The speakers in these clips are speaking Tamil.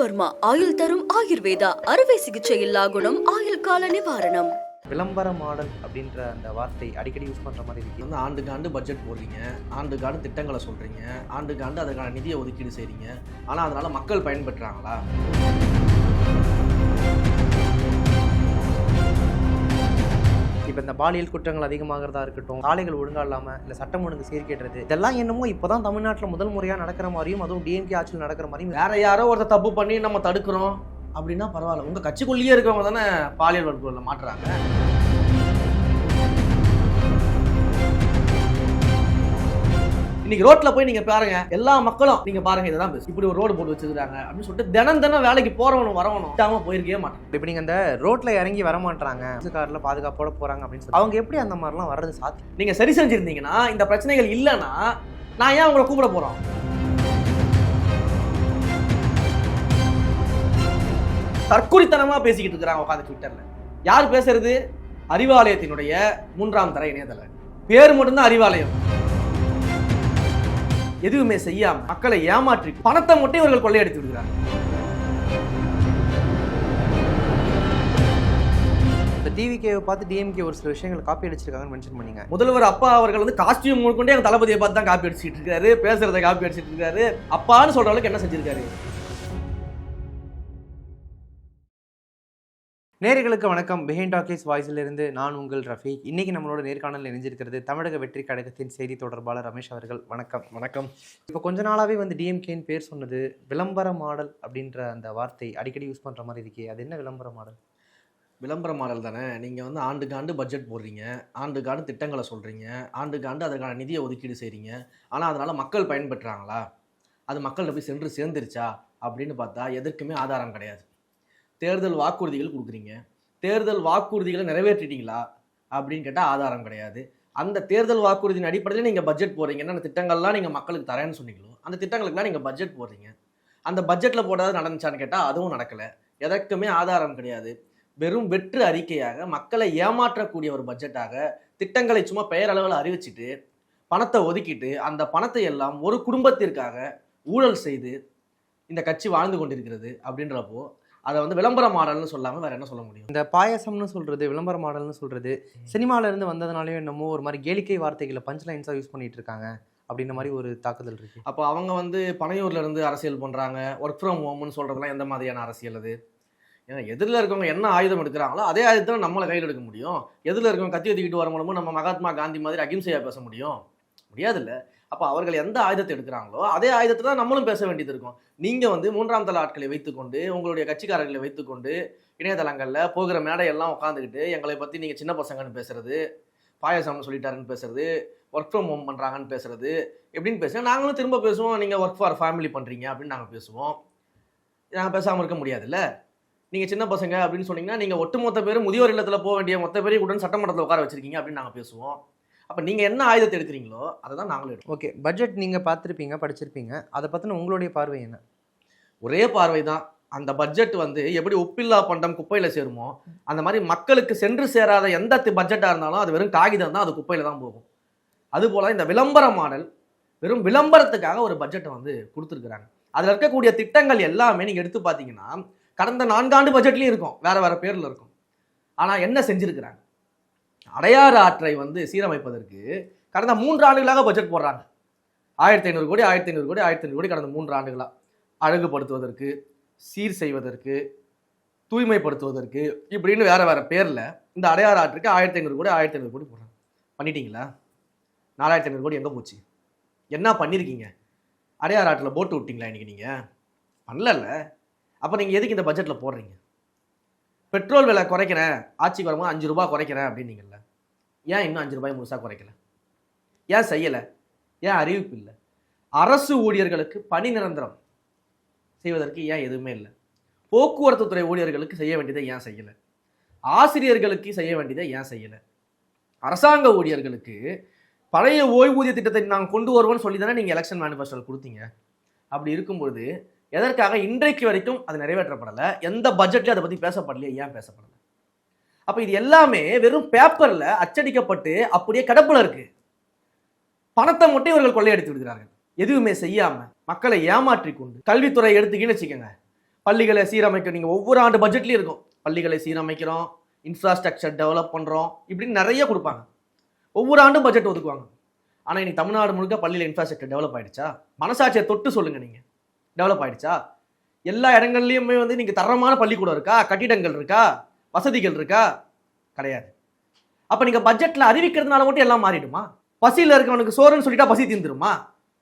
ஆதிவர்மா ஆயுள் தரும் ஆயுர்வேதா அறுவை சிகிச்சை இல்லா குணம் ஆயுள் கால நிவாரணம். விளம்பர மாடல் அப்படின்ற அந்த வார்த்தை அடிக்கடி யூஸ் பண்ற மாதிரி இருக்கு. வந்து ஆண்டுக்கு ஆண்டு பட்ஜெட் போடுறீங்க ஆண்டுக்கு ஆண்டு திட்டங்களை சொல்கிறீங்க ஆண்டுக்கு ஆண்டு அதுக்கான நிதியை ஒதுக்கீடு செய்கிறீங்க ஆனால் அதனால் மக்கள் பயன்பெற்றாங்களா? இப்போ இந்த பாலியல் குற்றங்கள் அதிகமாகிறதா இருக்கட்டும் ஆலைகள் ஒழுங்கா இல்லாமல் இல்லை சட்டம் ஒழுங்கு சீர்கேடுறது இதெல்லாம் என்னமோ இப்போதான் தமிழ்நாட்டில் முதல் முறையாக நடக்கிற மாதிரியும் அதுவும் டிஎம்கே ஆட்சியில் நடக்கிற மாதிரியும் வேற யாரோ ஒருத்தர் தப்பு பண்ணி நம்ம தடுக்கிறோம். அப்படின்னா பரவாயில்ல. உங்கள் கட்சிக்குள்ளேயே இருக்கிறவங்க தானே பாலியல் வன்கொடுமையில் மாட்டுறாங்க. இன்னைக்கு ரோட்ல போய் நீங்க பாருங்க எல்லா மக்களும் நீங்க பாருங்க இதெல்லாம் பேசு இப்படி ஒரு ரோடு போட்டு வச்சிருக்காங்க அப்படின்னு சொல்லிட்டு தினம் தினம் வேலைக்கு போறவனும் வரவனும் விட்டாம போயிருக்கவே மாட்டான் இப்போ நீங்க இந்த ரோட்ல இறங்கி வர மாட்டாங்க கார்ல பாதுகாப்போட போறாங்க அப்படின்னு சொல்லி அவங்க எப்படி அந்த மாதிரிலாம் வர்றது சாத்தியம்? நீங்க சரி செஞ்சிருந்தீங்கன்னா இந்த பிரச்சனைகள் இல்லைன்னா நான் ஏன் உங்களை கூப்பிட போறோம்? தற்குறித்தனமா பேசிக்கிட்டு இருக்கிறாங்க உட்காந்து ட்விட்டர்ல யார் பேசுறது? அறிவாலயத்தினுடைய மூன்றாம் தர இணையதளம். பேர் மட்டும்தான் அறிவாலயம். எதுவுமே செய்யாம மக்களை ஏமாற்றி பணத்தை மட்டும் இவர்கள் கொள்ளையடித்து விடுகிறாங்க இந்த டிவிகேவை பார்த்து டிஎம்கே ஒரு சில விஷயங்களை காப்பி அடிச்சிருக்காங்கன்னு மென்ஷன் பண்ணீங்க. முதல்வர் அப்பா அவர்கள் வந்து காஸ்டியூம் முழுக்கொண்டே எங்க தளபதியை பார்த்து தான் காப்பி அடிச்சிட்டு இருக்காரு பேசுறதை காப்பி அடிச்சிட்டு இருக்காரு. அப்பான்னு சொல்ற அளவுக்கு என்ன செஞ்சிருக்காரு? நேர்களுக்கு வணக்கம். பிஹைண்ட் டாக்கேஸ் வாய்ஸிலிருந்து நான் உங்கள் ரஃபி இன்னைக்கு நம்மளோட நேர்காணலில் இணைஞ்சிருக்கிறது தமிழக வெற்றி கழகத்தின் செய்தி தொடர்பாளர் ரமேஷ் அவர்கள். வணக்கம். வணக்கம். இப்போ கொஞ்ச நாளாவே வந்து டிஎம்கேன்னு பேர் சொன்னது விளம்பர மாடல் அப்படின்ற அந்த வார்த்தை அடிக்கடி யூஸ் பண்ற மாதிரி இருக்கே. அது என்ன விளம்பர மாடல்? விளம்பர மாடல் தானே. நீங்கள் வந்து ஆண்டுக்கு ஆண்டு பட்ஜெட் போடுறீங்க. ஆண்டுக்கு ஆண்டு திட்டங்களை சொல்கிறீங்க ஆண்டுக்கு ஆண்டு அதுக்கான நிதியை ஒதுக்கீடு செய்கிறீங்க ஆனால் அதனால் மக்கள் பயன்பெற்றாங்களா? அது மக்கள்கிட்ட போய் சென்று சேர்ந்துருச்சா? அப்படின்னு பார்த்தா எதற்குமே ஆதாரம் கிடையாது. தேர்தல் வாக்குறுதிகள் கொடுக்குறீங்க. தேர்தல் வாக்குறுதிகளை நிறைவேற்றிட்டீங்களா? அப்படின்னு கேட்டால் ஆதாரம் கிடையாது. அந்த தேர்தல் வாக்குறுதியின் அடிப்படையில் நீங்கள் பட்ஜெட் போடுறீங்க என்னென்ன திட்டங்கள்லாம் நீங்கள் மக்களுக்கு தரேன்னு சொன்னீங்களோ அந்த திட்டங்களுக்குலாம் நீங்கள் பட்ஜெட் போடுறீங்க. அந்த பட்ஜெட்டில் போடாத நடந்துச்சான்னு கேட்டால் அதுவும் நடக்கலை. எதற்குமே ஆதாரம் கிடையாது. வெறும் வெற்று அறிக்கையாக மக்களை ஏமாற்றக்கூடிய ஒரு பட்ஜெட்டாக திட்டங்களை சும்மா பெயரளவில் அறிவிச்சிட்டு பணத்தை ஒதுக்கிட்டு அந்த பணத்தை எல்லாம் ஒரு குடும்பத்திற்காக ஊழல் செய்து இந்த கட்சி வாழ்ந்து கொண்டிருக்கிறது அப்படின்றப்போ அதை வந்து விளம்பர மாடல்னு சொல்லாமல் வேற என்ன சொல்ல முடியும்? இந்த பாயசம்னு சொல்றது விளம்பர மாடல்னு சொல்றது சினிமால இருந்து வந்ததுனாலே என்னமோ ஒரு மாதிரி கேளிக்கை வார்த்தைகளை பஞ்ச் லைன்ஸாக யூஸ் பண்ணிட்டு இருக்காங்க. அப்படின்ற மாதிரி ஒரு தாக்குதல் இருக்கு. அப்போ அவங்க வந்து பனையூர்ல இருந்து அரசியல் பண்றாங்க ஒர்க் ஃப்ரம் ஹோம்னு சொல்றதெல்லாம் எந்த மாதிரியான அரசியல் அது? ஏன்னா எதிரில் இருக்கவங்க என்ன ஆயுதம் எடுக்கிறாங்களோ அதே ஆயுதத்தை நம்மளை கையில் எடுக்க முடியும். எதிரில் இருக்கவங்க கத்தி ஒதுக்கிட்டு வர மூலமும் நம்ம மகாத்மா காந்தி மாதிரி அகிம்சையா பேச முடியும். முடியாதுல்ல. அப்போ அவர்கள் எந்த ஆயுதத்தை எடுக்கிறாங்களோ அதே ஆயுதத்தை தான் நம்மளும் பேச வேண்டியது இருக்கும். நீங்கள் வந்து மூன்றாம் தள ஆட்களை வைத்துக்கொண்டு உங்களுடைய கட்சிக்காரர்களை வைத்துக்கொண்டு இணையதளங்களில் போகிற மேடையெல்லாம் உட்காந்துக்கிட்டு எங்களை பற்றி நீங்கள் சின்ன பசங்கன்னு பேசுறது பாயசம்னு சொல்லிட்டாருன்னு பேசுறது ஒர்க் ஃப்ரம் ஹோம் பண்ணுறாங்கன்னு பேசுறது எப்படின்னு பேசுகிறேன் நாங்களும் திரும்ப பேசுவோம் நீங்கள் ஒர்க் ஃபார் ஃபேமிலி பண்ணுறீங்க அப்படின்னு நாங்கள் பேசுவோம். நாங்கள் பேசாமல் இருக்க முடியாதுல்ல? நீங்கள் சின்ன பசங்க அப்படின்னு சொன்னீங்கன்னா நீங்கள் ஒட்டுமொத்த பேர் முதியோர் இல்லத்தில் போக வேண்டிய மொத்த பேரையும் உடன் சட்டமன்றத்தில் உட்கார வச்சிருக்கீங்க அப்படின்னு நாங்கள் பேசுவோம். அப்ப நீங்க என்ன ஆயுதத்தை எடுக்கிறீங்களோ அதை தான் நாங்களும் எடுப்போம். ஓகே பட்ஜெட் நீங்க பார்த்துருப்பீங்க படிச்சிருப்பீங்க. அதை பத்தின உங்களுடைய பார்வை என்ன? ஒரே பார்வை தான். அந்த பட்ஜெட் வந்து எப்படி உப்பில்லா பண்டம் குப்பையில சேருமோ அந்த மாதிரி மக்களுக்கு சென்று சேராத எந்த பட்ஜெட்டா இருந்தாலும் அது வெறும் காகிதம் தான் அது குப்பையில தான் போகும். அதுபோல இந்த விளம்பர மாடல் வெறும் விளம்பரத்துக்காக ஒரு பட்ஜெட்டை வந்து கொடுத்துருக்குறாங்க. அதுல இருக்கக்கூடிய திட்டங்கள் எல்லாமே நீங்க எடுத்து பார்த்தீங்கன்னா கடந்த நான்காண்டு பட்ஜெட்லயும் இருக்கும் வேற வேற பேர்ல இருக்கும். ஆனா என்ன செஞ்சிருக்கிறாங்க? அடையாறு ஆற்றை வந்து சீரமைப்பதற்கு கடந்த மூன்று ஆண்டுகளாக பட்ஜெட் போடுறாங்க. ஆயிரத்தி ஐநூறு கோடி ஆயிரத்தி ஐநூறு கோடி ஆயிரத்தி ஐநூறு கோடி கடந்த மூன்று ஆண்டுகளாக அழகுபடுத்துவதற்கு சீர் செய்வதற்கு தூய்மைப்படுத்துவதற்கு இப்படின்னு வேறு வேறு பேரில் இந்த அடையாறு ஆற்றுக்கு ஆயிரத்தி ஐநூறு கோடி ஆயிரத்தி ஐநூறு கோடி போடுறாங்க. பண்ணிட்டீங்களா? நாலாயிரத்தி ஐநூறு கோடி எங்கே போச்சு? என்ன பண்ணியிருக்கீங்க அடையாறு ஆற்றில் போட்டு விட்டிங்களா இன்றைக்கி நீங்கள் பண்ணலல்ல. அப்போ நீங்கள் எதுக்கு இந்த பட்ஜெட்டில் போடுறீங்க? பெட்ரோல் விலை குறைக்கிறேன் ஆட்சிக்கு வரும்போது அஞ்சு ரூபாய் குறைக்கிறேன் அப்படின்னீங்கல்ல. ஏன் இன்னும் அஞ்சு ரூபாய் முழுசாக குறைக்கல? ஏன் செய்யலை? ஏன் அறிவிப்பு இல்லை? அரசு ஊழியர்களுக்கு பணி நிரந்தரம் செய்வதற்கு ஏன் எதுவுமே இல்லை? போக்குவரத்து துறை ஊழியர்களுக்கு செய்ய வேண்டியதை ஏன் செய்யலை? ஆசிரியர்களுக்கு செய்ய வேண்டியதை ஏன் செய்யலை? அரசாங்க ஊழியர்களுக்கு பழைய ஓய்வூதிய திட்டத்தை நாங்கள் கொண்டு வருவோம்னு சொல்லி தானே நீங்கள் எலெக்ஷன் மேனிஃபெஸ்டோவில் கொடுத்தீங்க. அப்படி இருக்கும்பொழுது எதற்காக இன்றைக்கு வரைக்கும் அது நிறைவேற்றப்படலை? எந்த பட்ஜெட்லையும் அதை பற்றி பேசப்படலையே ஏன் பேசப்படலை? அப்போ இது எல்லாமே வெறும் பேப்பரில் அச்சடிக்கப்பட்டு அப்படியே கடப்பில் இருக்கு. பணத்தை மட்டும் இவர்கள் கொள்ளையடித்து விடுகிறார்கள். எதுவுமே செய்யாமல் மக்களை ஏமாற்றி கொண்டு கல்வித்துறை எடுத்துக்கின்னு வச்சுக்கோங்க. பள்ளிகளை சீரமைக்க நீங்கள் ஒவ்வொரு ஆண்டு பட்ஜெட்லேயும் இருக்கும். பள்ளிகளை சீரமைக்கிறோம் இன்ஃப்ராஸ்ட்ரக்சர் டெவலப் பண்ணுறோம் இப்படின்னு நிறைய கொடுப்பாங்க. ஒவ்வொரு ஆண்டும் பட்ஜெட் ஒதுக்குவாங்க. ஆனால் இன்னைக்கு தமிழ்நாடு முழுக்க பள்ளியில் இன்ஃப்ராஸ்ட்ரக்சர் டெவலப் ஆகிடுச்சா மனசாட்சியை தொட்டு சொல்லுங்கள் நீங்கள் டெவலப் ஆயிடுச்சா? எல்லா இடங்கள்லையுமே வந்து நீங்கள் தரமான பள்ளிக்கூடம் இருக்கா? கட்டிடங்கள் இருக்கா? வசதிகள் இருக்கா? கிடையாது. அப்போ நீங்கள் பட்ஜெட்டில் அறிவிக்கிறதுனால மட்டும் எல்லாம் மாறிடுமா? பசியில் இருக்கவனுக்கு சோறுன்னு சொல்லிட்டா பசி தீர்ந்துருமா?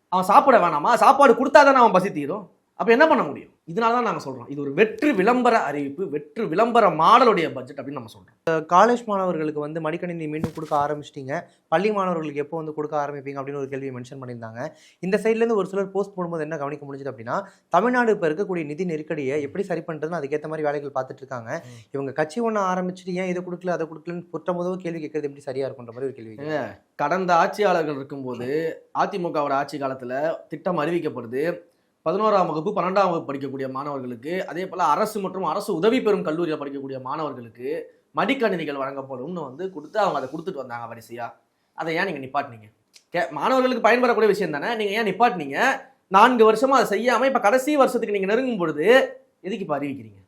அவன் சாப்பிட வேணாமா? சாப்பாடு கொடுத்தா தானே அவன் பசி தீரும்? அப்போ என்ன பண்ண முடியும்? இதனால தான் நாங்கள் சொல்கிறோம் இது ஒரு வெற்று விளம்பர அறிவிப்பு வெற்று விளம்பர மாடலுடைய பட்ஜெட் அப்படின்னு நம்ம சொல்கிறோம் காலேஜ் மாணவர்களுக்கு வந்து மடிக்கணினி மீண்டும் கொடுக்க ஆரம்பிச்சிட்டீங்க. பள்ளி மாணவர்களுக்கு எப்போ வந்து கொடுக்க ஆரம்பிப்பீங்க அப்படின்னு ஒரு கேள்வியை மென்ஷன் பண்ணியிருந்தாங்க. இந்த சைட்லேருந்து ஒரு சிலர் போஸ்ட் போடும்போது என்ன கவனிக்க முடிஞ்சது அப்படின்னா தமிழ்நாடு இப்போ இருக்கக்கூடிய நிதி நெருக்கடியை எப்படி சரி பண்ணுறதுன்னு அதுக்கேற்ற மாதிரி வேலைகள் பார்த்துட்டு இருக்காங்க. இவங்க கட்சி ஒன்று ஆரம்பிச்சுட்டு ஏன் இதை கொடுக்கல அதை கொடுக்கலன்னு புத்தம் போதோ கேள்வி கேட்கறது எப்படி சரியா இருக்குன்ற மாதிரி ஒரு கேள்வி கடந்த ஆட்சியாளர்கள் இருக்கும்போது அதிமுகவோட ஆட்சி காலத்தில் திட்டம் அறிவிக்கப்படுது. பதினோராம் வகுப்பு பன்னெண்டாம் வகுப்பு படிக்கக்கூடிய மாணவர்களுக்கு அதே போல் அரசு மற்றும் அரசு உதவி பெறும் கல்லூரியில் படிக்கக்கூடிய மாணவர்களுக்கு மடிக்கணினிகள் வழங்கப்படும்னு வந்து கொடுத்து அவங்க அதை கொடுத்துட்டு வந்தாங்க வரிசையாக அதை ஏன் நீங்கள் நிப்பாட்டினீங்க? கே மாணவர்களுக்கு பயன்படக்கூடிய விஷயம் தானே? நீங்கள் ஏன் நிப்பாட்டினீங்க? நான்கு வருஷமாக அதை செய்யாமல் இப்போ கடைசி வருஷத்துக்கு நீங்கள் நெருங்கும் பொழுது எதுக்கு இப்போ அறிவிக்கிறீங்க?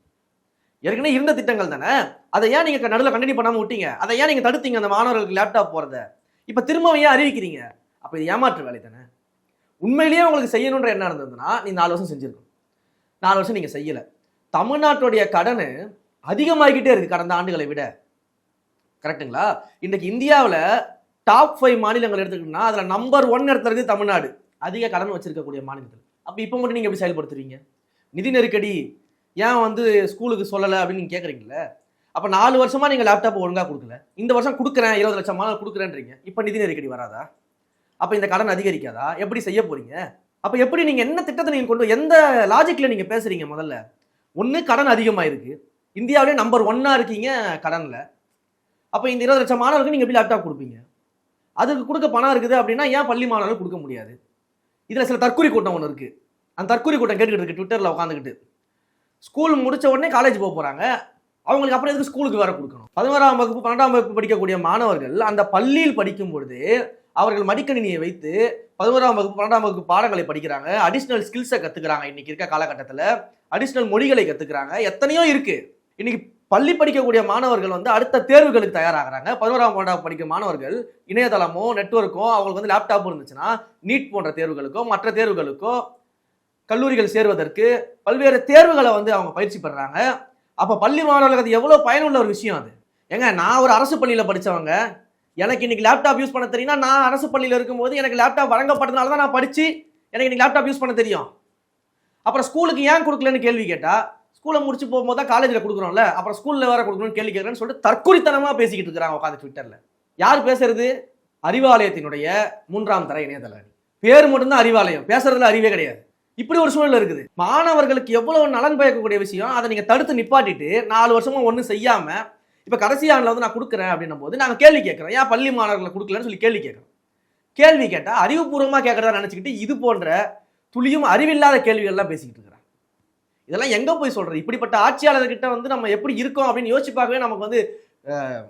ஏற்கனவே இருந்த திட்டங்கள் தானே? அதை ஏன் நீங்கள் நடுவில் கண்டினியூ பண்ணாமல் விட்டீங்க? அதை ஏன் நீங்கள் தடுத்தீங்க அந்த மாணவர்களுக்கு லேப்டாப் போகிறத இப்போ திரும்பவும் ஏன் அறிவிக்கிறீங்க? அப்போ இது ஏமாற்று வேலை தானே? உண்மையிலேயே உங்களுக்கு செய்யணுன்ற என்ன இருந்ததுன்னா நீ நாலு வருஷம் செஞ்சிருக்கணும். நாலு வருஷம் நீங்கள் செய்யலை. தமிழ்நாட்டுடைய கடன் அதிகமாகிக்கிட்டே இருக்குது கடந்த ஆண்டுகளை விட. கரெக்ட்டுங்களா? இன்றைக்கு இந்தியாவில் டாப் ஃபைவ் மாநிலங்கள் எடுத்துக்கிட்டோம்னா அதில் நம்பர் ஒன் இடத்துல தமிழ்நாடு. அதிக கடன் வச்சிருக்கக்கூடிய மாநிலத்தில் அப்போ இப்போ மட்டும் நீங்கள் எப்படி செயல்படுத்துறீங்க? நிதி நெருக்கடி ஏன் வந்து ஸ்கூலுக்கு சொல்லலை அப்படின்னு நீங்கள் கேட்குறீங்களே அப்போ நாலு வருஷமாக நீங்கள் லேப்டாப் ஒழுங்காக கொடுக்கல. இந்த வருஷம் கொடுக்குறேன் இருபது லட்சம் மாணவர் கொடுக்குறேன்றீங்க. இப்போ நிதி நெருக்கடி வராதா? அப்போ இந்த கடன் அதிகரிக்காதா? எப்படி செய்ய போறீங்க? அப்போ எப்படி நீங்கள் என்ன திட்டத்தை நீங்கள் கொண்டு எந்த லாஜிக்கில் நீங்கள் பேசுறீங்க முதல்ல? ஒன்று கடன் அதிகமாக இருக்குது இந்தியாவிலே நம்பர் ஒன்னாக இருக்கீங்க கடனில். அப்போ இந்த இருபது லட்சம் மாணவருக்கு நீங்கள் எப்படி லேப்டாப் கொடுப்பீங்க? அதுக்கு கொடுக்க பணம் இருக்குது அப்படின்னா ஏன் பள்ளி மாணவர்கள் கொடுக்க முடியாது? இதில் சில தற்கொலை கூட்டம் ஒன்று இருக்குது அந்த தற்கொலை கூட்டம் கேட்டுக்கிட்டு இருக்கு ட்விட்டரில் உட்காந்துக்கிட்டு ஸ்கூல் முடித்த உடனே காலேஜ் போக போகிறாங்க அவங்களுக்கு அப்புறம் எதுக்கு ஸ்கூலுக்கு வேற கொடுக்கணும்? பதினோராம் வகுப்பு பன்னெண்டாம் வகுப்பு படிக்கக்கூடிய மாணவர்கள் அந்த பள்ளியில் படிக்கும் பொழுது அவர்கள் மடிக்கணினியை வைத்து பதினோராம் வகுப்பு பன்னெண்டாம் வகுப்பு பாடங்களை படிக்கிறாங்க. அடிஷ்னல் ஸ்கில்ஸை கற்றுக்கிறாங்க இன்னைக்கு இருக்க காலகட்டத்தில். அடிஷ்னல் மொழிகளை கற்றுக்கிறாங்க எத்தனையோ இருக்குது இன்னைக்கு பள்ளி படிக்கக்கூடிய மாணவர்கள் வந்து அடுத்த தேர்வுகளுக்கு தயாராகிறாங்க. பதினோராம் பன்னெண்டாம் படிக்கும் மாணவர்கள் இணையதளமோ நெட்ஒர்க்கோ அவங்களுக்கு வந்து லேப்டாப் இருந்துச்சுன்னா நீட் போன்ற தேர்வுகளுக்கோ மற்ற தேர்வுகளுக்கோ கல்லூரிகள் சேருவதற்கு பல்வேறு தேர்வுகளை வந்து அவங்க பயிற்சி பெறாங்க. அப்போ பள்ளி மாணவர்களுக்கு அது எவ்வளோ பயனுள்ள ஒரு விஷயம் அது? ஏங்க நான் ஒரு அரசு பள்ளியில் படித்தவங்க எனக்கு இன்னைக்கு லேப்டாப் யூஸ் பண்ண தெரியும்னா நான் அரசு பள்ளியில் இருக்கும்போது எனக்கு லேப்டாப் வழங்கப்பட்டதுனால தான் நான் படித்து எனக்கு இன்னைக்கு லேப்டாப் யூஸ் பண்ண தெரியும். அப்புறம் ஸ்கூலுக்கு ஏன் கொடுக்கலன்னு கேள்வி கேட்டால் ஸ்கூலை முடிச்சு போகும்போது தான் காலேஜில் கொடுக்குறோம்ல அப்புறம் ஸ்கூலில் வேறு கொடுக்கணும்னு கேள்வி கேட்குறேன்னு சொல்லிட்டு தற்குறித்தனமாக பேசிக்கிட்டு இருக்கிறாங்க உட்காந்து ட்விட்டரில் யார் பேசுறது? அறிவாலயத்தினுடைய மூன்றாம் தர இணையதள பேர் மட்டும்தான் அறிவாலயம் பேசுறதுல அறிவே கிடையாது. இப்படி ஒரு சூழ்நிலை இருக்குது. மாணவர்களுக்கு எவ்வளவு நலன் பயக்கக்கூடிய விஷயம் அதை நீங்க தடுத்து நிப்பாட்டிட்டு நாலு வருஷமா ஒன்றும் செய்யாம இப்ப கடைசி ஆண்டுல வந்து நான் கொடுக்குறேன் அப்படின்னும் போது நாங்க கேள்வி கேட்கிறோம். ஏன் பள்ளி மாணவர்களை கொடுக்கலன்னு சொல்லி கேள்வி கேட்குறோம். கேள்வி கேட்டா அறிவுபூர்வமா கேட்கறதா நினைச்சுக்கிட்டு இது போன்ற துளியும் அறிவில்லாத கேள்விகள்லாம் பேசிக்கிட்டு இருக்கிறாங்க. இதெல்லாம் எங்க போய் சொல்றது? இப்படிப்பட்ட ஆட்சியாளர்கிட்ட வந்து நம்ம எப்படி இருக்கோம் அப்படின்னு யோசிச்சு பார்க்கவே நமக்கு வந்து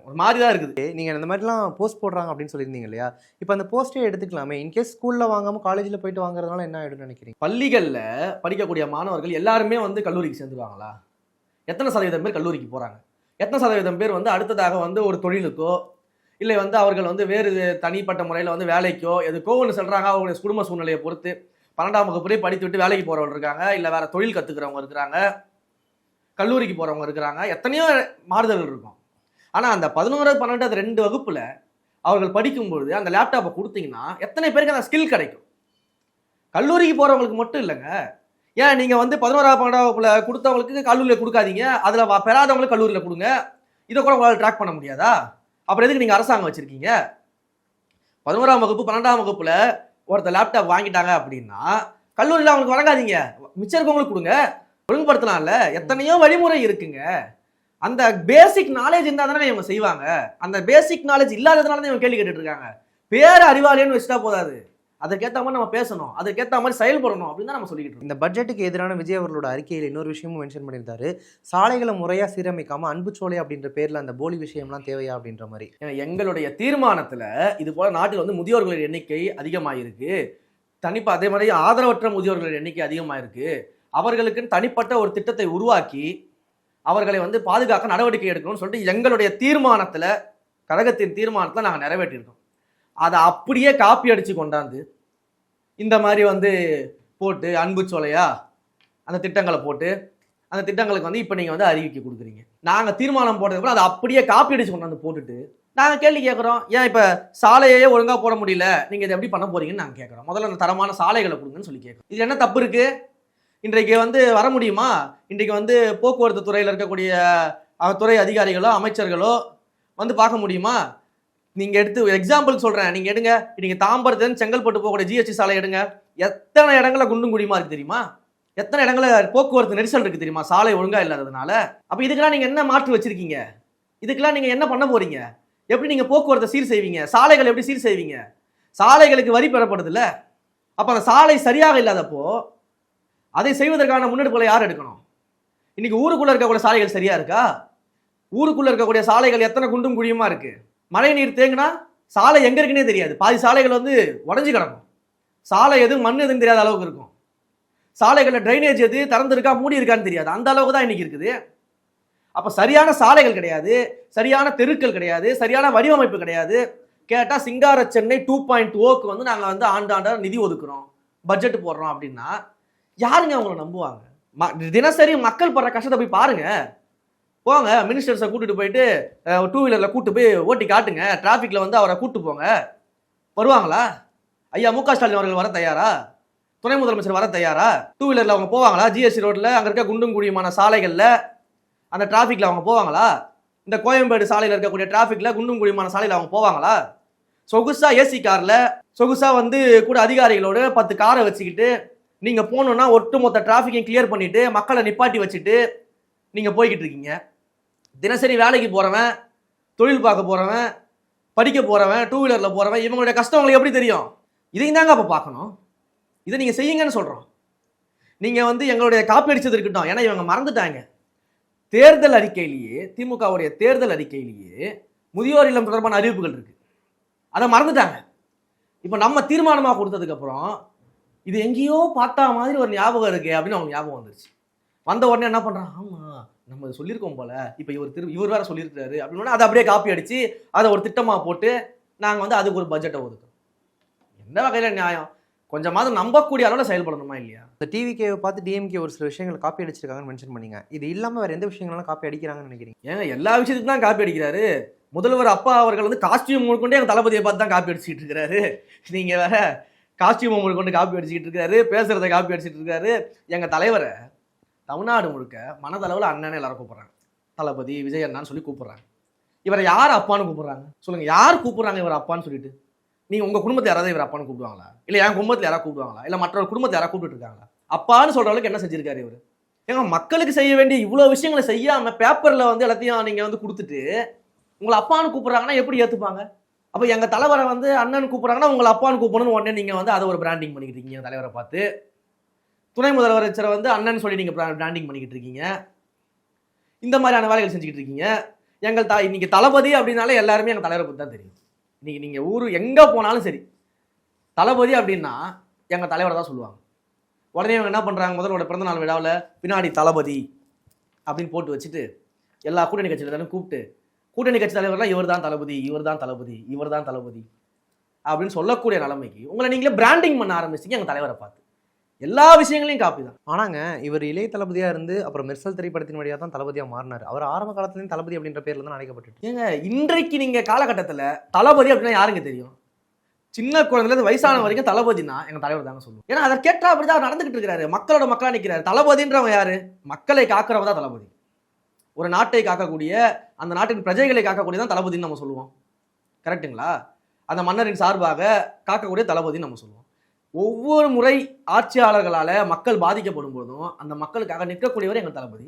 ஒரு மாதிரி தான் இருக்குது நீங்கள் இந்த மாதிரிலாம் போஸ்ட் போடுறாங்க அப்படின்னு சொல்லியிருந்தீங்க இல்லையா? இப்போ அந்த போஸ்ட்டே எடுத்துக்கலாமே. இன்கேஸ் ஸ்கூலில் வாங்காமல் காலேஜில் போயிட்டு வாங்குறதுனால என்ன ஆகிடும்னு நினைக்கிறீங்க? பள்ளிகளில் படிக்கக்கூடிய மாணவர்கள் எல்லாருமே வந்து கல்லூரிக்கு சேர்ந்துருவாங்களா? எத்தனை சதவீதம் பேர் கல்லூரிக்கு போகிறாங்க எத்தனை சதவீதம் பேர் வந்து அடுத்ததாக வந்து ஒரு தொழிலுக்கோ இல்லை வந்து அவர்கள் வந்து வேறு தனிப்பட்ட முறையில் வந்து வேலைக்கோ எதுக்கோ ஒன்று சொல்கிறாங்க அவங்களுடைய குடும்ப சூழ்நிலையை பொறுத்து பன்னெண்டாம் வகுப்புலேயே படித்து விட்டு வேலைக்கு போகிறவங்க இருக்காங்க இல்லை வேற தொழில் கற்றுக்கிறவங்க இருக்கிறாங்க கல்லூரிக்கு போகிறவங்க இருக்கிறாங்க. எத்தனையோ மாறுதல்கள் இருக்கும். ஆனால் அந்த பதினோரு பன்னெண்டாவது ரெண்டு வகுப்பில் அவர்கள் படிக்கும்பொழுது அந்த லேப்டாப்பை கொடுத்தீங்கன்னா எத்தனை பேருக்கு அந்த ஸ்கில் கிடைக்கும்? கல்லூரிக்கு போகிறவங்களுக்கு மட்டும் இல்லைங்க. ஏன் நீங்கள் வந்து பதினோராவது பன்னெண்டாம் வகுப்பில் கொடுத்தவங்களுக்கு கல்லூரியில் கொடுக்காதீங்க. அதில் பெறாதவங்களுக்கு கல்லூரியில் கொடுங்க. இதை கூட உங்களால் ட்ராக் பண்ண முடியாதா? அப்புறம் எதுக்கு நீங்கள் அரசாங்கம் வச்சுருக்கீங்க? பதினோராம் வகுப்பு பன்னெண்டாம் வகுப்பில் ஒருத்தர் லேப்டாப் வாங்கிட்டாங்க அப்படின்னா கல்லூரியில் அவங்களுக்கு வழங்காதீங்க. மிச்சம் இருக்கவங்களுக்கு கொடுங்க. ஒழுங்குபடுத்தலாம்ல எத்தனையோ வழிமுறை இருக்குங்க. அந்த பேசிக் நாலேஜ் இருந்தால் தானே இவங்க செய்வாங்க. அந்த பேசிக் நாலேஜ் இல்லாததுனால தான் இவங்க கேள்வி கேட்டுட்டு இருக்காங்க பேர் அறிவாளியன்னு வச்சுட்டா போதாது. அதுக்கேற்ற மாதிரி நம்ம பேசணும். அதுக்கேற்ற மாதிரி செயல்படணும் அப்படின்னு தான் நம்ம சொல்லிக்கிட்டு இருக்கோம். இந்த பட்ஜெட்டுக்கு எதிரான விஜய் அவர்களோட அறிக்கையில் இன்னொரு விஷயமும் மென்ஷன் பண்ணியிருந்தாரு. சாலைகளை முறையாக சீரமைக்காம அன்புச்சோலை அப்படின்ற பேரில் அந்த போலி விஷயம்லாம் தேவையா அப்படின்ற மாதிரி. எங்களுடைய தீர்மானத்துல இது போல நாட்டில் வந்து முதியோர்களின் எண்ணிக்கை அதிகமாயிருக்கு. தனிப்பா அதே மாதிரி ஆதரவற்ற முதியோர்களின் எண்ணிக்கை அதிகமாயிருக்கு. அவர்களுக்குன்னு தனிப்பட்ட ஒரு திட்டத்தை உருவாக்கி அவர்களை வந்து பாதுகாக்க நடவடிக்கை எடுக்கணும்னு சொல்லிட்டு எங்களுடைய தீர்மானத்தில் கழகத்தின் தீர்மானத்தில் நாங்கள் நிறைவேற்றியிருக்கோம் அதை அப்படியே காப்பி அடித்து கொண்டாந்து இந்த மாதிரி வந்து போட்டு அன்பு சோலையா அந்த திட்டங்களை போட்டு அந்த திட்டங்களுக்கு வந்து இப்போ நீங்கள் வந்து அறிவிக்க கொடுக்குறீங்க. நாங்கள் தீர்மானம் போட்டதுக்கு அதை அப்படியே காப்பி அடிச்சு கொண்டாந்து போட்டுட்டு நாங்கள் கேள்வி கேட்குறோம் ஏன் இப்போ சாலையே ஒழுங்காக போட முடியல? நீங்கள் இதை எப்படி பண்ண போறீங்கன்னு நாங்கள் கேட்குறோம் முதல்ல அந்த தரமான சாலைகளை கொடுங்கன்னு சொல்லி கேட்குறோம் இது என்ன தப்பு இருக்குது இன்றைக்கு வந்து வர முடியுமா? இன்றைக்கு வந்து போக்குவரத்து துறையில் இருக்கக்கூடிய துறை அதிகாரிகளோ அமைச்சர்களோ வந்து பார்க்க முடியுமா? நீங்கள் எடுத்து எக்ஸாம்பிள் சொல்கிறேன் நீங்கள் எடுங்க. நீங்கள் தாம்பரத்துலேருந்து செங்கல்பட்டு போகக்கூடிய ஜிஎஸ்டி சாலை எடுங்க. எத்தனை இடங்கள்ல குண்டும் குடியுமா இருக்குது தெரியுமா? எத்தனை இடங்களில் போக்குவரத்து நெரிசல் இருக்குது தெரியுமா? சாலை ஒழுங்காக இல்லாததுனால. அப்போ இதுக்கெல்லாம் நீங்கள் என்ன மாற்று வச்சுருக்கீங்க? இதுக்கெல்லாம் நீங்கள் என்ன பண்ண போகிறீங்க எப்படி நீங்கள் போக்குவரத்தை சீர் செய்வீங்க? சாலைகள் எப்படி சீர் செய்வீங்க? சாலைகளுக்கு வரி பெறப்படுதுல்ல. அப்போ அந்த சாலை சரியாக இல்லாதப்போ அதை செய்வதற்கான முன்னெடுப்புகளை யார் எடுக்கணும்? இன்னைக்கு ஊருக்குள்ளே இருக்கக்கூடிய சாலைகள் சரியா இருக்கா? ஊருக்குள்ளே இருக்கக்கூடிய சாலைகள் எத்தனை குண்டும் குழியுமா இருக்கு? மழை நீர் தேங்கினா சாலை எங்கே இருக்குன்னே தெரியாது. பாதி சாலைகள் வந்து உடஞ்சி கிடக்கும். சாலை எது மண் எதுன்னு தெரியாத அளவுக்கு இருக்கும். சாலைகளில் ட்ரைனேஜ் எது திறந்துருக்கா மூடி இருக்கான்னு தெரியாது. அந்த அளவுக்கு தான் இன்னைக்கு இருக்குது. அப்போ சரியான சாலைகள் கிடையாது. சரியான தெருக்கள் கிடையாது. சரியான வடிவமைப்பு கிடையாது. கேட்டால் சிங்கார சென்னை டூ பாயிண்ட் ஓக்கு வந்து நாங்கள் வந்து ஆண்டாண்டாக நிதி ஒதுக்குறோம். பட்ஜெட் போடுறோம் அப்படின்னா யாருங்க அவங்கள நம்புவாங்க? ம- தினசரி மக்கள் படுற கஷ்டத்தை போய் பாருங்க. போங்க மினிஸ்டர்ஸை கூட்டிட்டு போயிட்டு டூ வீலரில் கூட்டு போய் ஓட்டி காட்டுங்க. டிராஃபிக்கில் வந்து அவரை கூட்டு போங்க. வருவாங்களா? ஐயா மு க ஸ்டாலின் அவர்கள் வர தயாரா? துணை முதலமைச்சர் வர தயாரா? டூ வீலரில் அவங்க போவாங்களா? ஜிஎஸ்டி ரோட்டில் அங்கே இருக்க குண்டும் குழியுமான சாலைகளில் அந்த டிராஃபிக்கில் அவங்க போவாங்களா? இந்த கோயம்பேடு சாலையில் இருக்கக்கூடிய டிராஃபிக்கில் குண்டும் குழியுமான சாலையில் அவங்க போவாங்களா? சொகுசா ஏசி காரில் சொகுசா வந்து கூட அதிகாரிகளோடு பத்து காரை வச்சுக்கிட்டு நீங்கள் போகணுன்னா ஒட்டுமொத்த டிராஃபிக்கையும் கிளியர் பண்ணிவிட்டு மக்களை நிப்பாட்டி வச்சுட்டு நீங்கள் போய்கிட்டு இருக்கீங்க. தினசரி வேலைக்கு போகிறவன் தொழில் பார்க்க போகிறவன் படிக்க போகிறவன் டூ வீலரில் போகிறவன் இவங்களுடைய கஷ்டம் உங்களுக்கு எப்படி தெரியும்? இதையும் தாங்க அப்போ பார்க்கணும். இதை நீங்கள் செய்யுங்கன்னு சொல்கிறோம் நீங்கள் வந்து எங்களுடைய காப்பி அடித்தது இருக்கட்டும். ஏன்னா இவங்க மறந்துட்டாங்க. தேர்தல் அறிக்கையிலேயே திமுகவுடைய தேர்தல் அறிக்கையிலேயே முதியோர் இல்லம் தொடர்பான அறிவிப்புகள் இருக்குது அதை மறந்துட்டாங்க. இப்போ நம்ம தீர்மானமாக கொடுத்ததுக்கப்புறம் இது எங்கேயோ பார்த்தா மாதிரி ஒரு ஞாபகம் இருக்கு அப்படின்னு அவங்க ஞாபகம் வந்துருச்சு. வந்த உடனே என்ன பண்றான் ஆமா நம்ம சொல்லியிருக்கோம் போல. இப்போ இவர் திரு இவர் வேற சொல்லியிருக்காரு அப்படின்னு அதை அப்படியே காப்பி அடிச்சு அதை ஒரு திட்டமா போட்டு நாங்க வந்து அதுக்கு ஒரு பட்ஜெட்டை ஒதுக்குறோம். எந்த வகையில நியாயம்? கொஞ்சமாவது நம்பக்கூடிய அளவில் செயல்படணுமா இல்லையா? இந்த டிவிகேவை பார்த்து டிஎம்கே ஒரு சில விஷயங்களை காப்பி அடிச்சிருக்காங்கன்னு மென்ஷன் பண்ணீங்க. இது இல்லாம வேற எந்த விஷயங்களும் காப்பி அடிக்கிறாங்கன்னு நினைக்கிறீங்க? ஏங்க எல்லா விஷயத்துக்கும் தான் காப்பி அடிக்கிறாரு. முதல்வர் அப்பா அவர்கள் வந்து காஸ்டியூம் முழுக்கொண்டே எங்க தளபதியை பார்த்து தான் காப்பி அடிச்சுட்டு இருக்காரு நீங்க வேற காஸ்டியூம் முழுக்கொண்டு காப்பி அடிச்சுக்கிட்டு இருக்காரு பேசுகிறத காப்பி அடிச்சுட்டு இருக்காரு. எங்கள் தலைவரை தமிழ்நாடு முழுக்க மனதளவில் அண்ணனே எல்லாரும் கூப்பிட்றாங்க. தளபதி விஜய் அண்ணான்னு சொல்லி கூப்பிட்றாங்க. இவரை யார் அப்பான்னு கூப்பிட்றாங்க? சொல்லுங்கள் யார் கூப்பிட்றாங்க இவர் அப்பான்னு சொல்லிட்டு? நீங்கள் உங்கள் குடும்பத்தை யாராவது இவர் அப்பான்னு கூப்பிடுவாங்களா? இல்லை என் குடும்பத்தில் யாராவது கூப்பிடுவாங்களா? இல்லை மற்றொரு குடும்பத்தை யாராவது கூப்பிட்டு இருக்காங்களா? அப்பான்னு சொல்கிற அளவுக்கு என்ன செஞ்சிருக்காரு இவர்? ஏங்க மக்களுக்கு செய்ய வேண்டிய இவ்வளோ விஷயங்களை செய்யாமல் பேப்பரில் வந்து எல்லாத்தையும் நீங்கள் வந்து கொடுத்துட்டு உங்களை அப்பான்னு கூப்பிட்றாங்கன்னா எப்படி ஏற்றுப்பாங்க அப்போ எங்கள் தலைவரை வந்து அண்ணன் கூப்பிட்றாங்கன்னா உங்களை அப்பான்னு கூப்பிடணும்னு உடனே நீங்கள் வந்து அதை ஒரு பிராண்டிங் பண்ணிக்கிட்டு இருக்கீங்க தலைவரை பார்த்து. துணை முதலமைச்சரை வந்து அண்ணன் சொல்லி நீங்கள் பிராண்டிங் பண்ணிக்கிட்டு இருக்கீங்க. இந்த மாதிரியான வேலைகள் செஞ்சுக்கிட்டு இருக்கீங்க. எங்கள் த இன்னைக்கு தளபதி அப்படின்னாலே எல்லாருமே எங்கள் தலைவரை பற்றி தான் தெரியும். இன்னைக்கு நீங்கள் ஊர் எங்கே போனாலும் சரி தளபதி அப்படின்னா எங்கள் தலைவரை தான் சொல்லுவாங்க. உடனே இவங்க என்ன பண்ணுறாங்க முதல்வரோட பிறந்தநாள் விழாவில் பின்னாடி தளபதி அப்படின்னு போட்டு வச்சுட்டு எல்லா கூட்டணி தானே கூப்பிட்டு கூட்டணி கட்சி தலைவர்லாம் இவர் தான் தளபதி இவர் தான் தளபதி இவர் தான் தளபதி அப்படின்னு சொல்லக்கூடிய நிலைமைக்கு உங்களை நீங்களே பிராண்டிங் பண்ண ஆரம்பிச்சிங்க எங்க தலைவரை பார்த்து. எல்லா விஷயங்களையும் காப்பி தான். ஆனாங்க இவர் இளைய தளபதியா இருந்து அப்புறம் மெர்சல் திரைப்படத்தின் வழியா தான் தளபதியா மாறினார். அவர் ஆரம்ப காலத்துலேயும் தளபதி அப்படின்ற பேர்ல தான் அழைக்கப்பட்டு ஏங்க இன்றைக்கு நீங்க காலகட்டத்துல தளபதி அப்படின்னா யாருங்க தெரியும்? சின்ன குழந்தைல இருந்து வயசான வரைக்கும் தளபதினா எங்க தலைவர் தாங்க சொல்லுவோம் ஏன்னா அதை கேட்டா அப்படிதான் அவர் நடந்துகிட்டு இருக்கிறாரு. மக்களோட மக்களா நிக்கிறாரு. தளபதின்றவங்க யாரு? மக்களை காக்கிறவங்க தான் தளபதி. ஒரு நாட்டை காக்கக்கூடிய அந்த நாட்டின் பிரஜைகளை காக்கக்கூடிய தான் தளபதின்னு நம்ம சொல்லுவோம். கரெக்ட்டுங்களா? அந்த மன்னரின் சார்பாக காக்கக்கூடிய தளபதின்னு நம்ம சொல்லுவோம். ஒவ்வொரு முறை ஆட்சியாளர்களால மக்கள் பாதிக்கப்படும் போதும் அந்த மக்களுக்காக நிற்கக்கூடியவர் எங்க தளபதி.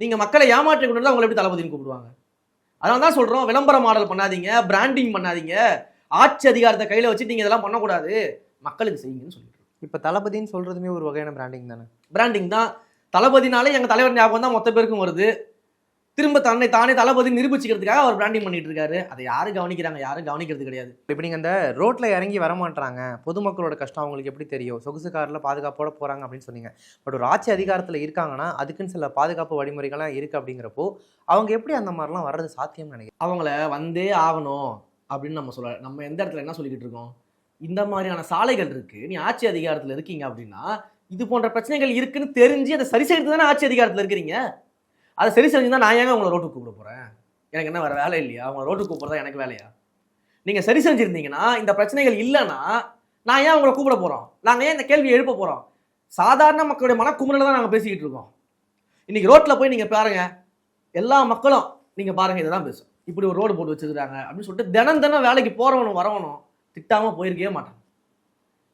நீங்க மக்களை ஏமாற்றி கொண்டு வந்தா உங்களை எப்படி தளபதின்னு கூப்பிடுவாங்க? அதனால தான் சொல்றோம் விளம்பர மாடல் பண்ணாதீங்க பிராண்டிங் பண்ணாதீங்க ஆட்சி அதிகாரத்தை கையில வச்சுட்டு நீங்க இதெல்லாம் பண்ணக்கூடாது. மக்களுக்கு செய்யுங்கன்னு சொல்லிட்டு. இப்ப தளபதின்னு சொல்றதுமே ஒரு வகையான பிராண்டிங் தானே? பிராண்டிங் தான். தளபதினாலே எங்க தலைவர் ஞாபகம் தான் மொத்த பேருக்கும் வருது. திரும்ப தன்னை தானே தளபதி நிரூபிச்சுக்கிறதுக்காக அவர் பிராண்டிங் பண்ணிட்டு இருக்காரு அதை யாரும் கவனிக்கிறாங்க யாரும் கவனிக்கிறது கிடையாது. இப்போ நீங்கள் இந்த ரோட்டில் இறங்கி வரமாட்டாங்க பொதுமக்களோட கஷ்டம் அவங்களுக்கு எப்படி தெரியும்? சொகுசு காரில் பாதுகாப்போட போகிறாங்க அப்படின்னு சொன்னீங்க. பட் ஒரு ஆட்சி அதிகாரத்தில் இருக்காங்கன்னா அதுக்குன்னு சில பாதுகாப்பு வழிமுறைகள்லாம் இருக்குது அப்படிங்கிறப்போ அவங்க எப்படி அந்த மாதிரிலாம் வர்றது சாத்தியம்னு நினைக்கிறேன் அவங்கள வந்தே ஆகணும் அப்படின்னு நம்ம சொல்ல நம்ம எந்த இடத்துல என்ன சொல்லிக்கிட்டு இருக்கோம்? இந்த மாதிரியான சாலைகள் இருக்கு. நீ ஆட்சி அதிகாரத்தில் இருக்கீங்க அப்படின்னா இது போன்ற பிரச்சனைகள் இருக்குன்னு தெரிஞ்சு அதை சரி செய்யறது தானே ஆட்சி அதிகாரத்தில் இருக்கிறீங்க? அதை சரி செஞ்சுதான் நான் ஏங்க உங்களை ரோட்டுக்கு கூப்பிட போகிறேன் எனக்கு என்ன வேறு வேலை இல்லையா? அவங்க ரோட்டுக்கு கூப்பிட்றதா எனக்கு வேலையா? நீங்கள் சரி செஞ்சுருந்தீங்கன்னா இந்த பிரச்சனைகள் இல்லைன்னா நான் ஏன் உங்களை கூப்பிட போகிறோம் நாங்கள் ஏன் இந்த கேள்வியை எழுப்ப போகிறோம் சாதாரண மக்களுடைய மனக்குமுறையில் தான் நாங்கள் பேசிக்கிட்டு இருக்கோம். இன்றைக்கி ரோட்டில் போய் நீங்கள் பாருங்க எல்லா மக்களும் நீங்கள் பாருங்கள் இதை தான் பேசும். இப்படி ஒரு ரோடு போட்டு வச்சிருக்காங்க அப்படின்னு சொல்லிட்டு தினம் தினம் வேலைக்கு போகிறவனும் வரவனும் திட்டாமல் போயிருக்கவே மாட்டான்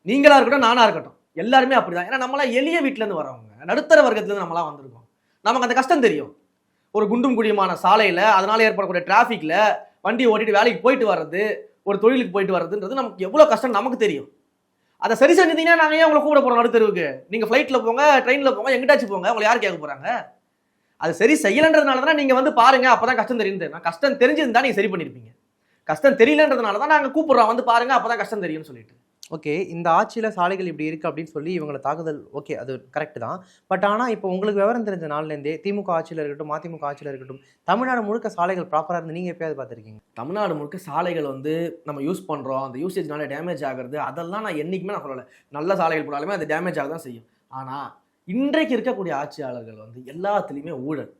நீங்களாக இருக்கட்டும் நானாக இருக்கட்டும். எல்லாருமே அப்படிதான். ஏன்னா நம்மளாம் எளிய வீட்டிலேருந்து வரவங்க நடுத்தர வர்க்கத்துலேருந்து நம்மளாம் வந்திருக்கோம். நமக்கு அந்த கஷ்டம் தெரியும். ஒரு குண்டும் குழியுமான சாலையில் அதனால் ஏற்படக்கூடிய டிராஃபிக்கில் வண்டி ஓட்டிட்டு வேலைக்கு போயிட்டு வர்றது ஒரு தொழிலுக்கு போயிட்டு வர்றதுன்றது நமக்கு எவ்வளோ கஷ்டம் நமக்கு தெரியும். அதை சரி செஞ்சிருந்தீங்கன்னா நாங்கள் ஏன் உங்களை கூப்பிட போகிறோம் நடுத்தருவுக்கு? நீங்கள் ஃப்ளைட்டில் போங்க ட்ரெயினில் போங்க எங்கிட்டாச்சும் போங்க உங்களை யார் கேட்க போகிறாங்க அது சரி செய்யலன்றதுனால தான் நீங்கள் வந்து பாருங்கள் அப்போ தான் கஷ்டம் தெரியுது. நான் கஷ்டம் தெரிஞ்சிருந்தா நீங்கள் சரி பண்ணியிருப்பீங்க கஷ்டம் தெரியலன்றதுனால தான் நாங்கள் கூப்பிட்றோம் வந்து பாருங்கள் அப்போ தான் கஷ்டம் தெரியும்னு சொல்லிட்டு. ஓகே இந்த ஆட்சியில் சாலைகள் இப்படி இருக்குது அப்படின்னு சொல்லி இவங்களை தாக்குதல் ஓகே அது கரெக்ட் தான். பட் ஆனால் இப்போ உங்களுக்கு விவரம் தெரிஞ்ச நாள்லேருந்தே திமுக ஆட்சியில் இருக்கட்டும் மதிமுக ஆட்சியில் இருக்கட்டும் தமிழ்நாடு முழுக்க சாலைகள் ப்ராப்பராக இருந்து நீங்கள் எப்பயாவது பார்த்துருக்கீங்க? தமிழ்நாடு முழுக்க சாலைகள் வந்து நம்ம யூஸ் பண்ணுறோம் அந்த யூசேஜ்னால டேமேஜ் ஆகுறது அதெல்லாம் நான் என்றைக்குமே நான் சொல்லலை. நல்ல சாலைகள் போனாலுமே அது டேமேஜ் ஆக தான் செய்யும். ஆனால் இன்றைக்கு இருக்கக்கூடிய ஆட்சியாளர்கள் வந்து எல்லாத்துலேயுமே ஊழல்.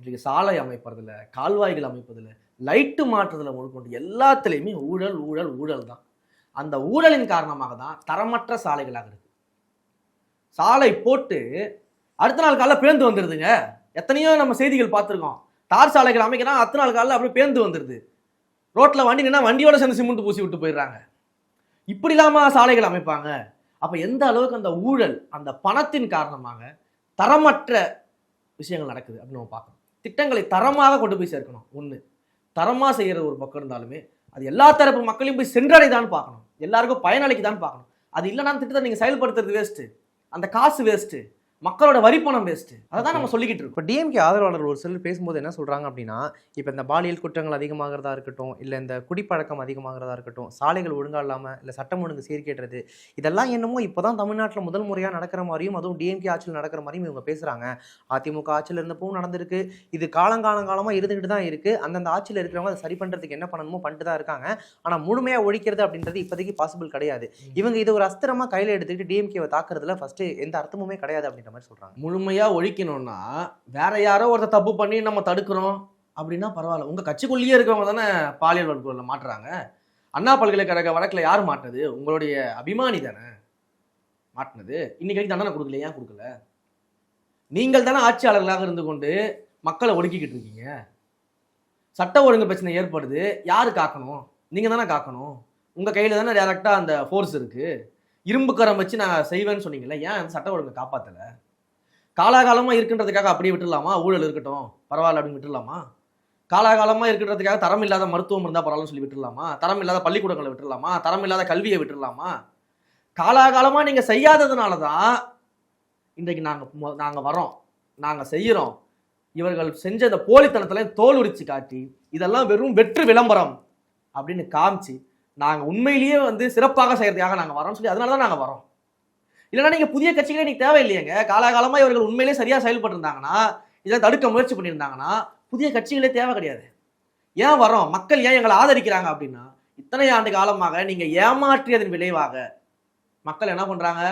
இன்றைக்கு சாலை அமைப்பதில் கால்வாய்கள் அமைப்பதில் லைட்டு மாற்றுறதுல முதற்கொண்டு எல்லாத்துலேயுமே ஊழல் ஊழல் ஊழல் தான். அந்த ஊழலின் காரணமாக தான் தரமற்ற சாலைகளாக இருக்கு. சாலை போட்டு அடுத்த நாள் காலைல பேருந்து வந்துடுதுங்க எத்தனையோ நம்ம செய்திகள் பார்த்துருக்கோம். தார் சாலைகள் அமைக்கிறான் அடுத்த நாள் காலைல அப்படியே பேருந்து வந்துடுது ரோட்டில் வண்டி நின்னா வண்டியோட சேர்ந்து சிமெண்ட் பூசி விட்டு போயிடுறாங்க. இப்படி இல்லாமல் சாலைகள் அமைப்பாங்க. அப்போ எந்த அளவுக்கு அந்த ஊழல் அந்த பணத்தின் காரணமாக தரமற்ற விஷயங்கள் நடக்குது அப்படின்னு நம்ம பார்க்கணும். திட்டங்களை தரமாக கொண்டு போய் சேர்க்கணும். ஒன்று தரமாக செய்கிற ஒரு பக்கம் இருந்தாலுமே அது எல்லா தரப்பு மக்களையும் போய் சென்றடைதான்னு பார்க்கணும். எல்லாருக்கும் பயனளிக்குதான்னு பார்க்கணும். அது இல்லைன்னா திட்டத்தை நீங்கள் செயல்படுத்துறது வேஸ்ட்டு அந்த காசு வேஸ்ட்டு மக்களோட வரி பணம் வேஸ்ட் அதை தான் நம்ம சொல்லிக்கிட்டு இருக்கோம். இப்போ டிஎம்கே ஆதரவாளர்கள் ஒரு சிலர் பேசும்போது என்ன சொல்கிறாங்க அப்படின்னா இப்போ இந்த பாலியல் குற்றங்கள் அதிகமாகிறதா இருக்கட்டும் இல்லை இந்த குடிப்பழக்கம் அதிகமாகிறதா இருக்கட்டும் சாலைகள் ஒழுங்கா இல்லாமல் இல்லை சட்டம் ஒழுங்கு சீர்கேட்டுறது இதெல்லாம் என்னமோ இப்போ தான் தமிழ்நாட்டில் முதல் முறையாக நடக்கிற மாதிரியும் அதுவும் டிஎம்கே ஆட்சியில் நடக்கிற மாதிரியும் இவங்க பேசுகிறாங்க அதிமுக ஆட்சியில் இருந்தப்பவும் நடந்திருக்கு. இது காலங்காலங்காலமாக இருந்துகிட்டு தான் இருக்குது அந்தந்த ஆட்சியில் இருக்கிறவங்க அதை சரி பண்ணுறதுக்கு என்ன பண்ணணுமோ பண்ணிட்டு தான் இருக்காங்க. ஆனால் முழுமையாக ஒழிக்கிறது அப்படின்றது இப்போதைக்கு பாசிபிள் கிடையாது. இவங்க இது ஒரு அஸ்திரமாக கையில் எடுத்துக்கிட்டு டிஎம்கேவை தாக்குறதுல ஃபஸ்ட்டு எந்த அர்த்தமுமே கிடையாது அப்படின்ற மாதிரி சொல்கிறாங்க முழுமையா ஒழிக்கணும்னா வேற யாரோ ஒருத்தர் தப்பு பண்ணி நம்ம தடுக்கிறோம் அப்படின்னா பரவாயில்ல. உங்க கட்சிக்குள்ளேயே இருக்கவங்க தானே பாலியல் வன்கொடுல மாட்டுறாங்க. அண்ணா பல்கலைக்கழக வழக்கில் யார் மாட்டுனது? உங்களுடைய அபிமானி தானே மாட்டினது? இன்னைக்கு தண்டனை கொடுக்கல ஏன் கொடுக்கல? நீங்கள் தானே ஆட்சியாளர்களாக இருந்து கொண்டு மக்களை ஒடுக்கிக்கிட்டு இருக்கீங்க. சட்ட ஒழுங்கு பிரச்சனை ஏற்படுது. யார் காக்கணும்? நீங்கள் தானே காக்கணும். உங்கள் கையில் தானே டேரெக்டாக அந்த ஃபோர்ஸ் இருக்குது இரும்பு கரம் வச்சு நான் செய்வேன்னு சொன்னீங்கல்ல ஏன் சட்ட ஒழுங்கை காப்பாத்தல? காலாகாலமாக இருக்கின்றதுக்காக அப்படியே விட்டுடலாமா? ஊழல் இருக்கட்டும். பரவாயில்ல அப்படின்னு விட்டுடலாமா? காலாகாலமாக இருக்கின்றதுக்காக தரம் இல்லாத மருத்துவம் இருந்தால் பரவாயில்லன்னு சொல்லி விட்டுடலாமா? தரம் இல்லாத பள்ளிக்கூடங்களை விட்டுடலாமா? தரம் இல்லாத கல்வியை விட்டுடலாமா? காலாகாலமாக நீங்கள் செய்யாததுனால தான் இன்றைக்கு நாங்கள் நாங்கள் வரோம் நாங்கள் செய்கிறோம் இவர்கள் செஞ்ச இந்த போலித்தனத்தில் தோல் உரிச்சு காட்டி இதெல்லாம் வெறும் வெற்று விளம்பரம் அப்படின்னு காமிச்சு நாங்கள் உண்மையிலேயே வந்து சிறப்பாக செய்கிறதுக்காக நாங்கள் வரோம்னு சொல்லி அதனால தான் நாங்கள் வரோம் இல்லைன்னா நீங்கள் புதிய கட்சிகளே நீங்க தேவையில்லையேங்க. காலாகாலமாக இவர்கள் உண்மையிலேயே சரியாக செயல்பட்டுருந்தாங்கன்னா இதை தடுக்க முயற்சி பண்ணியிருந்தாங்கன்னா புதிய கட்சிகளே தேவை கிடையாது. ஏன் வரோம் மக்கள் ஏன் எங்களை ஆதரிக்கிறாங்க அப்படின்னா இத்தனை ஆண்டு காலமாக நீங்கள் ஏமாற்றியதன் விளைவாக மக்கள் என்ன பண்ணுறாங்க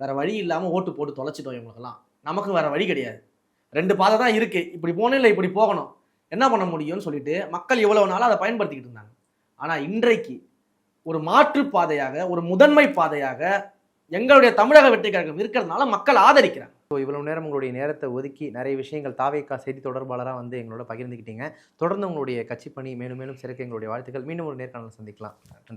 வேறு வழி இல்லாமல் ஓட்டு போட்டு தொலைச்சிட்டோம் இவங்களுக்கெல்லாம். நமக்கு வேறு வழி கிடையாது. ரெண்டு பாதை தான் இருக்குது இப்படி போகணும் இல்லை இப்படி போகணும். என்ன பண்ண முடியும்னு சொல்லிட்டு மக்கள் எவ்வளோ நாளா அதை பயன்படுத்திக்கிட்டு இருந்தாங்க. ஆனால் இன்றைக்கு ஒரு மாற்று பாதையாக ஒரு முதன்மை பாதையாக எங்களுடைய தமிழக வெற்றி கழகம் இருக்கிறதுனால மக்கள் ஆதரிக்கிறாங்க. ஸோ இவ்வளவு நேரம் உங்களுடைய நேரத்தை ஒதுக்கி நிறைய விஷயங்கள் தாவேக்கா செய்தி தொடர்பாளராக வந்து எங்களோட பகிர்ந்துக்கிட்டீங்க தொடர்ந்து உங்களுடைய கட்சி பணி மேலும் மேலும் சிறக்க எங்களுடைய வாழ்த்துக்கள். மீண்டும் ஒரு நேர்காணல் சந்திக்கலாம். நன்றி.